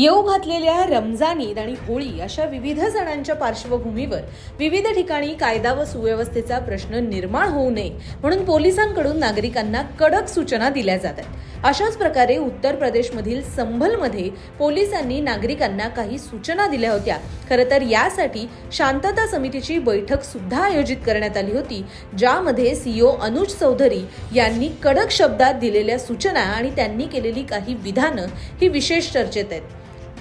येऊ घातलेल्या रमजान ईद आणि होळी अशा विविध सणांच्या पार्श्वभूमीवर विविध ठिकाणी कायदा व सुव्यवस्थेचा प्रश्न निर्माण होऊ नये म्हणून पोलिसांकडून नागरिकांना कडक सूचना दिल्या जात आहेत अशाच प्रकारे उत्तर प्रदेशमधील संभलमध्ये पोलिसांनी नागरिकांना काही सूचना दिल्या होत्या. खरं तर यासाठी शांतता समितीची बैठक सुद्धा आयोजित करण्यात आली होती ज्यामध्ये सीओ अनुज चौधरी यांनी कडक शब्दात दिलेल्या सूचना आणि त्यांनी केलेली काही विधानं ही विशेष चर्चेत आहेत.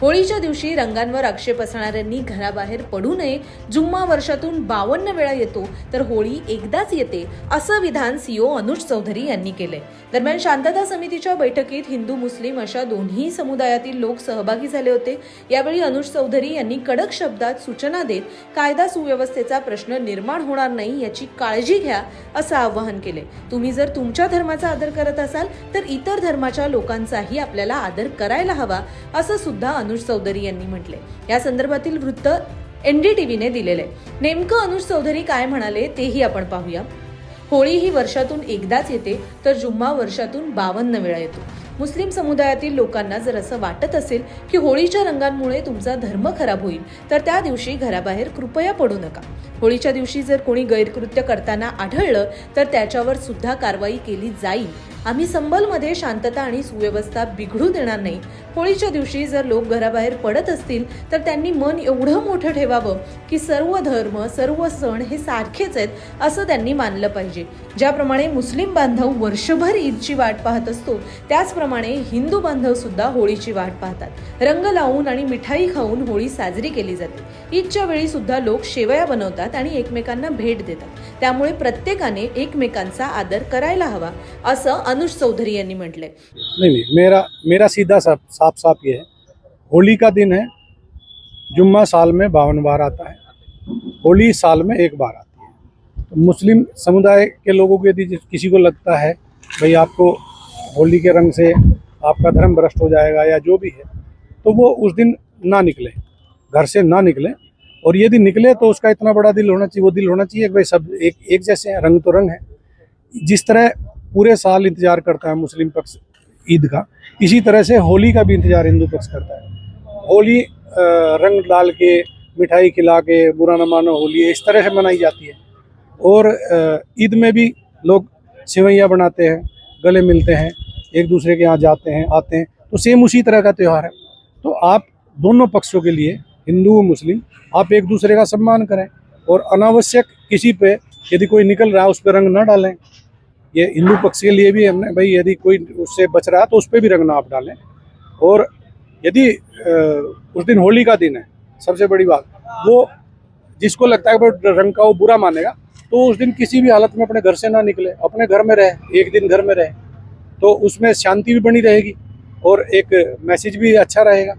होळीच्या दिवशी रंगांवर आक्षेप असणाऱ्यांनी घराबाहेर पडू नये जुम्मा वर्षातून बावन्न वेळा येतो तर होळी एकदाच येते असं विधान सीओ अनुज चौधरी यांनी केले दरम्यान शांतता समितीच्या बैठकीत हिंदू मुस्लिम अशा दोन्ही समुदायातील लोक सहभागी झाले होते. यावेळी अनुज चौधरी यांनी कडक शब्दात सूचना देत कायदा सुव्यवस्थेचा प्रश्न निर्माण होणार नाही याची काळजी घ्या असं आवाहन केले तुम्ही जर तुमच्या धर्माचा आदर करत असाल तर इतर धर्माच्या लोकांचाही आपल्याला आदर करायला हवा असं सुद्धा अनुज चौधरी यांनी म्हटले. या संदर्भातील वृत्त एनडीटीव्हीने दिलेले. नेमकं अनुज चौधरी काय म्हणाले तेही आपण पाहूया. होळी ही वर्षातून एकदाच येते तर जुम्मा वर्षातून बावन्न वेळा येतो. मुस्लिम समुदायातील लोकांना जर असं वाटत असेल की होळीच्या रंगांमुळे तुमचा धर्म खराब होईल तर त्या दिवशी घराबाहेर कृपया पडू नका. होळीच्या दिवशी जर कोणी गैरकृत्य करताना आढळलं तर त्याच्यावर सुद्धा कारवाई केली जाईल. आम्ही संबलमध्ये शांतता आणि सुव्यवस्था बिघडू देणार नाही. होळीच्या दिवशी जर लोक घराबाहेर पडत असतील तर त्यांनी मन एवढं मोठं ठेवावं की सर्व धर्म सर्व सण हे सारखेच आहेत असं त्यांनी मानलं पाहिजे. ज्याप्रमाणे मुस्लिम बांधव वर्षभर ईदची वाट पाहत असतो त्याचप्रमाणे हिंदू बांधव सुद्धा होळीची वाट पाहतात. रंग लावून आणि मिठाई खाऊन होळी साजरी केली जाते. ईदच्या वेळी सुद्धा लोक शेवया बनवतात आणि एकमेकांना भेट देतात. त्यामुळे प्रत्येकाने एकमेकांचा आदर करायला हवा असं अनुज चौधरी यांनी म्हटलंय. नहीं मेरा मेरा सीधा साफ साफ साफ ये है. होली का दिन है जुम्मा साल में बावन बार आता है होली साल में एक बार आती है। तो मुस्लिम समुदाय के लोगों को यदि किसी को लगता है भाई आपको होली के रंग से आपका धर्म भ्रष्ट हो जाएगा या जो भी है तो वो उस दिन ना निकले, घर से ना निकले। और यदि निकले तो उसका इतना बड़ा दिल होना चाहिए, वो दिल होना चाहिए कि भाई सब एक एक जैसे हैं, रंग तो रंग है। जिस तरह पूरे साल इंतज़ार करता है मुस्लिम पक्ष ईद का, इसी तरह से होली का भी इंतज़ार हिंदू पक्ष करता है। होली रंग डाल के, मिठाई खिला के, बुरा न मानो, होली इस तरह से मनाई जाती है। और ईद में भी लोग सेवैयाँ बनाते हैं गले मिलते हैं, एक दूसरे के यहाँ जाते हैं, आते हैं तो सेम उसी तरह का त्यौहार है। तो आप दोनों पक्षों के लिए, हिंदू व मुस्लिम, आप एक दूसरे का सम्मान करें और अनावश्यक किसी पे यदि कोई निकल रहा है, उस पर रंग ना डालें। ये हिंदू पक्ष के लिए भी हमने भाई, यदि कोई उससे बच रहा है तो उस पर भी रंग ना आप डालें। और यदि उस दिन होली का दिन है, सबसे बड़ी बात, वो जिसको लगता है रंग का वो बुरा मानेगा तो उस दिन किसी भी हालत में अपने घर से ना निकले, अपने घर में रहे, एक दिन घर में रहे तो उसमें शांति भी बनी रहेगी और एक मैसेज भी अच्छा रहेगा।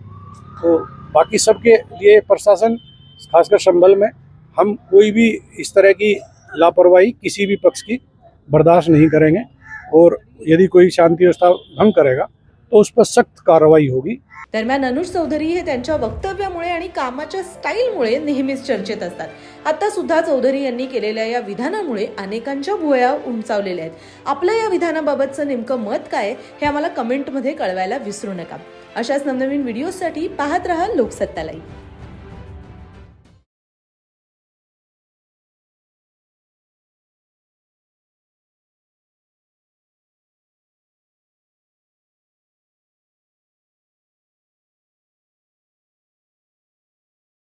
तो बाकी सबके लिए प्रशासन, खासकर संभल में, हम कोई भी इस तरह की लापरवाही किसी भी पक्ष की बर्दाश्त नहीं करेंगे और यदि कोई शांति व्यवस्था भंग करेगा तो उस पर सख्त कारवाई होगी। दरम्यान अनुज चौधरी हे त्यांच्या वक्तव्यामुळे आणि कामाच्या स्टाईलमुळे नेहमीच चर्चेत असतात. आता सुद्धा चौधरी यांनी केलेल्या या विधानामुळे अनेकांच्या भुया उंचावलेल्या आहेत. आपलं या विधानाबाबतचं नेमकं मत काय हे आम्हाला कमेंटमध्ये कळवायला विसरू नका. अशाच नवनवीन व्हिडिओसाठी पाहत रहा लोकसत्ता लाईव्ह